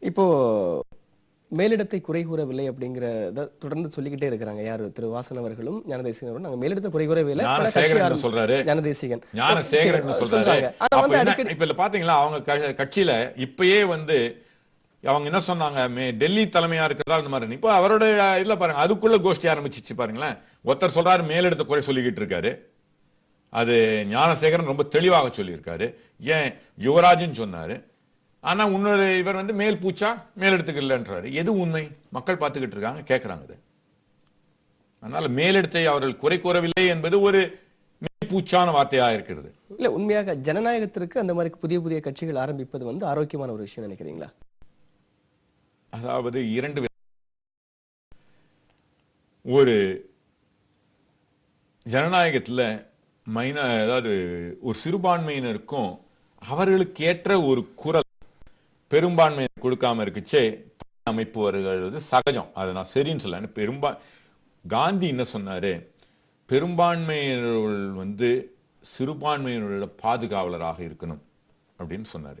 இப்போ மேலிடத்தை குறை கூறவில்லை அப்படிங்கிறத தொடர்ந்து சொல்லிக்கிட்டே இருக்கிறாங்க யாரு? திரு வாசன் அவர்களும் ஞானதேசிகன் அவர்களும். நாங்க மேலிடத்தை குறை கூறவில்லை சொல்றாரு? ஞானதேசிகன். ஞானசேகரன் சொல்றாரு? இப்ப இதுல பாத்தீங்களா அவங்க கட்சியில இப்பயே வந்து அவங்க என்ன சொன்னாங்க? மே- டெல்லி தலைமையா இருக்கிறதா இந்த மாதிரி. இப்ப அவரோட இதுல பாருங்க அதுக்குள்ள கோஷ்டி ஆரம்பிச்சிச்சு பாருங்களேன். ஒருத்தர் சொல்றாரு மேலிடத்தை குறை சொல்லிக்கிட்டு இருக்காரு. அது ஞானசேகரன் ரொம்ப தெளிவாக சொல்லியிருக்காரு. ஏன் யுவராஜன் சொன்னாரு. ஆனா இன்னொரு இவர் வந்து மேல் பூச்சா மேலிடத்துக்கு இல்லைன்றாரு எது உண்மை? மக்கள் பார்த்துக்கிட்டு இருக்காங்க கேட்கறாங்க இது. அதனால மேலிடத்தை அவர்கள் குறை கூறவில்லை என்பது ஒரு மேல் பூச்சான வார்த்தையா இருக்கிறது. இல்ல உண்மையாக ஜனநாயகத்திற்கு அந்த மாதிரி புதிய புதிய கட்சிகள் ஆரம்பிப்பது வந்து ஆரோக்கியமான ஒரு விஷயம் நினைக்கிறீங்களா? அதாவது இரண்டு ஒரு ஜனநாயகத்துல மைன அதாவது ஒரு சிறுபான்மையினருக்கும் அவர்களுக்கு ஏற்ற ஒரு குரல் பெரும்பான்மையை கொடுக்காம இருக்குச்சே அமைப்பு வருகிறது சகஜம். அதை நான் சரின்னு சொல்ல பெரும்பா காந்தி என்ன சொன்னாரு? பெரும்பான்மையினர்கள் வந்து சிறுபான்மையினரோட பாதுகாவலராக இருக்கணும் அப்படின்னு சொன்னாரு.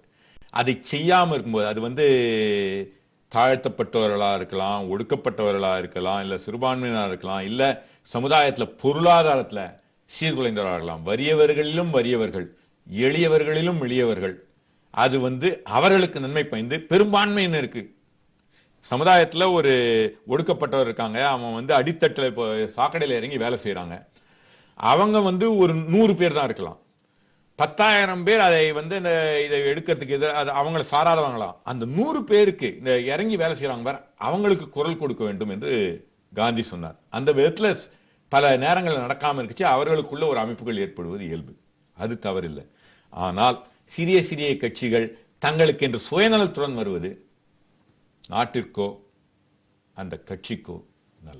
அதை செய்யாம இருக்கும்போது அது வந்து தாழ்த்தப்பட்டவர்களா இருக்கலாம் ஒடுக்கப்பட்டவர்களா இருக்கலாம் இல்ல சிறுபான்மையினராக இருக்கலாம் இல்ல சமுதாயத்துல பொருளாதாரத்துல சீர்குலைந்தவர்களாக இருக்கலாம். வறியவர்களிலும் வறியவர்கள் எளியவர்களிலும் எளியவர்கள். அது வந்து அவர்களுக்கு நன்மை பயந்து பெரும்பான்மையினருக்கு சமுதாயத்தில் ஒரு ஒடுக்கப்பட்டவர் இருக்காங்க. அவன் வந்து அடித்தட்டில் இப்போ சாக்கடையில் இறங்கி வேலை செய்கிறாங்க அவங்க வந்து ஒரு நூறு பேர் தான் இருக்கலாம். பத்தாயிரம் பேர் அதை வந்து இந்த இதை எடுக்கிறதுக்கு எதிர அது அவங்கள சாராதவங்களாம் அந்த நூறு பேருக்கு இந்த இறங்கி வேலை செய்கிறாங்க பார் அவங்களுக்கு குரல் கொடுக்க வேண்டும் என்று காந்தி சொன்னார். அந்த விதத்தில் பல நேரங்களில் நடக்காமல் இருக்குச்சு அவர்களுக்குள்ள ஒரு அமைப்புகள் ஏற்படுவது இயல்பு. அது தவறில்லை. ஆனால் சிறிய சிறிய கட்சிகள் தங்களுக்கு என்று சுயநலத்துடன் வருவது நாட்டிற்கோ அந்த கட்சிக்கோ நல்லது.